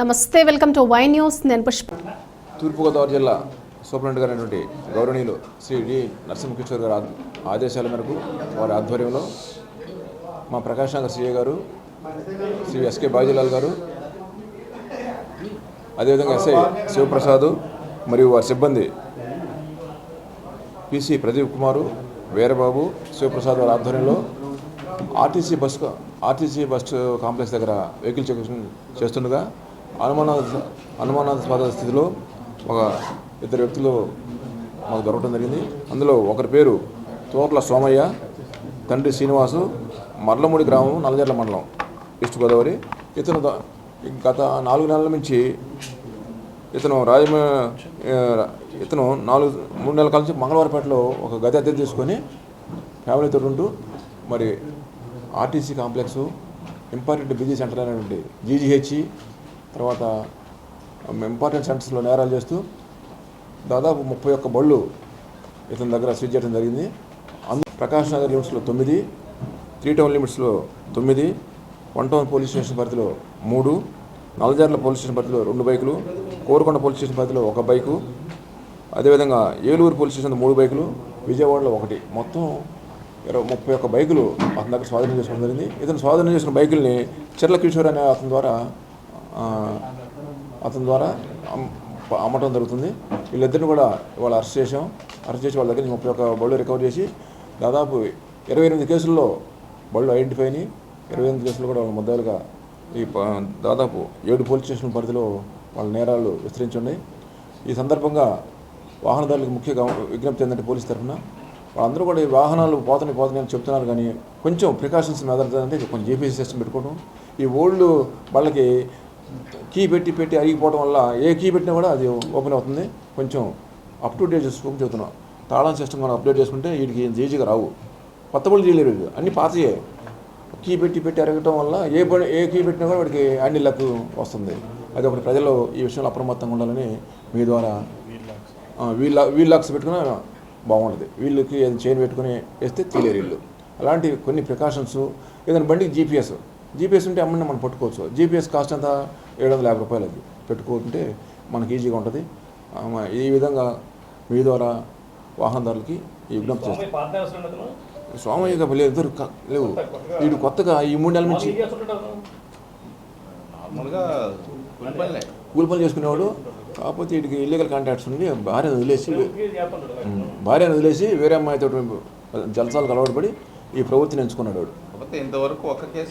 నమస్తే welcome to Y news. నేను పుష్ప. తూర్పుగోదావరి జిల్లా సూపరింటెండెంట్ గారైనటువంటి గౌరవనీయులు శ్రీ డి. నరసింహకిషోర్ గారి ఆదేశాల మేరకు వారి ఆధ్వర్యంలో మా ప్రకాష్ నగర్ సిఏ గారు శ్రీ ఎస్కే బాజీలాల్ గారు అదేవిధంగా ఎస్ఐ శివప్రసాద్ మరియు వారి సిబ్బంది పిసి ప్రదీప్ కుమారు వీరబాబు శివప్రసాద్ వారి ఆధ్వర్యంలో RTC bus RTC bus complex దగ్గర వెహికల్ చెక్ చేస్తుండగా అనుమానాస్పద అనుమానాస్పద స్థితిలో ఒక ఇద్దరు వ్యక్తులు మాకు దొరకడం జరిగింది. అందులో ఒకరి పేరు తోట్ల సోమయ్య తండ్రి శ్రీనివాసు మర్లమూడి గ్రామం నల్లజర్ల మండలం ఈస్ట్ గోదావరి. ఇతను గత నాలుగు నెలల నుంచి ఇతను రాజమ ఇతను నాలుగు మూడు నెలల కాలం నుంచి మంగళవారపేటలో ఒక గది అద్దె తీసుకొని ఫ్యామిలీతో ఉంటూ మరి RTC complex important busy centre అనేటువంటి జీజీహెచ్ తర్వాత ఇంపార్టెంట్ సెంటర్స్లో నేరాలు చేస్తూ దాదాపు ముప్పై ఒక్క బళ్ళు ఇతని దగ్గర స్విచ్ చేయడం జరిగింది. అందు ప్రకాష్ నగర్ లిమిట్స్లో తొమ్మిది త్రీ టౌన్ లిమిట్స్లో తొమ్మిది వన్ టౌన్ పోలీస్ స్టేషన్ పరిధిలో మూడు నల్లజర్ల పోలీస్ స్టేషన్ పరిధిలో రెండు బైకులు కోరుకొండ పోలీస్ స్టేషన్ పరిధిలో ఒక బైకు అదేవిధంగా ఏలూరు పోలీస్ స్టేషన్ మూడు బైకులు విజయవాడలో ఒకటి. మొత్తం ఇరవై ముప్పై ఒక్క బైకులు అతని దగ్గర స్వాధీనం చేసుకోవడం జరిగింది. ఇతను స్వాధీనం చేసిన బైకుల్ని చెర్ల కిషోర్ అనే అతని ద్వారా అతని ద్వారా అమ్- అమ్మటం జరుగుతుంది. వీళ్ళిద్దరిని కూడా ఇవాళ అరెస్ట్ చేసాం అరెస్ట్ చేసి వాళ్ళ దగ్గర నుంచి ముప్పై ఒక్క బళ్ళు రికవర్ చేసి దాదాపు ఇరవై ఎనిమిది కేసుల్లో బళ్ళు ఐడెంటిఫై అయినాయి. ఇరవై ఎనిమిది కేసులు కూడా వాళ్ళ ముద్దాలుగా ఈ దాదాపు ఏడు పోలీస్ స్టేషన్ పరిధిలో వాళ్ళ నేరాలు విస్తరించి ఉన్నాయి ఈ సందర్భంగా వాహనదారులకు ముఖ్య విజ్ఞప్తి ఏంటంటే పోలీస్ తరఫున వాళ్ళందరూ కూడా ఈ వాహనాలు పోతున్నాయి పోతున్నాయి అని చెప్తున్నారు. కానీ కొంచెం ప్రికాషన్స్ మెదడుతుందంటే కొంచెం జీపీఎస్ సిస్టమ్ పెట్టుకోవడం ఈ ఓల్డ్ వాళ్ళకి కీ పెట్టి పెట్టి అరిగిపోవడం వల్ల ఏ కీ పెట్టినా కూడా అది ఓపెన్ అవుతుంది. కొంచెం అప్ టు డేట్ చేసుకోమని చెబుతున్నాం తాళం సిస్టమ్ మనం అప్డేట్ చేసుకుంటే వీటికి ఈజీగా రావు. కొత్త పనులు చేయలేరు వీళ్ళు. అన్ని పాతయే. కీ పెట్టి పెట్టి అరగటం వల్ల ఏ పని ఏ కీ పెట్టినా కూడా వాడికి హ్యాండిల్ లక్ వస్తుంది. అది ఒకటి ప్రజలు ఈ విషయంలో అప్రమత్తంగా ఉండాలని మీ ద్వారా వీల్ వీల్ లాక్స్ పెట్టుకున్న బాగుంటుంది. వీళ్ళకి ఏదైనా చైన్ పెట్టుకుని వేస్తే తీలేరు వీళ్ళు. అలాంటి కొన్ని ప్రికాషన్స్ ఏదైనా బండికి జీపీఎస్ జీపీఎస్ ఉంటే అమ్మని మనం పట్టుకోవచ్చు. జీపీఎస్ కాస్ట్ అంతా ఏడు వందల యాభై రూపాయలు అది పెట్టుకుంటే మనకి ఈజీగా ఉంటుంది. ఈ విధంగా మీ ద్వారా వాహనదారులకి ఈ విజ్ఞప్తి చేస్తాం. స్వామయ్య గారు లేదు లేవు. వీడు కొత్తగా ఈ మూడు నెలల నుంచి కూలి పనిలే. పనులు చేసుకునేవాడు. కాకపోతే వీడికి ఇల్లీగల్ కాంటాక్ట్స్ ఉండి భార్యను వదిలేసి భార్యను వదిలేసి వేరే అమ్మాయితో జలసాలకు అలవాటు పడి ఈ ప్రవృత్తిని ఎంచుకున్నాడు వాడు. కాకపోతే ఇంతవరకు ఒక కేసు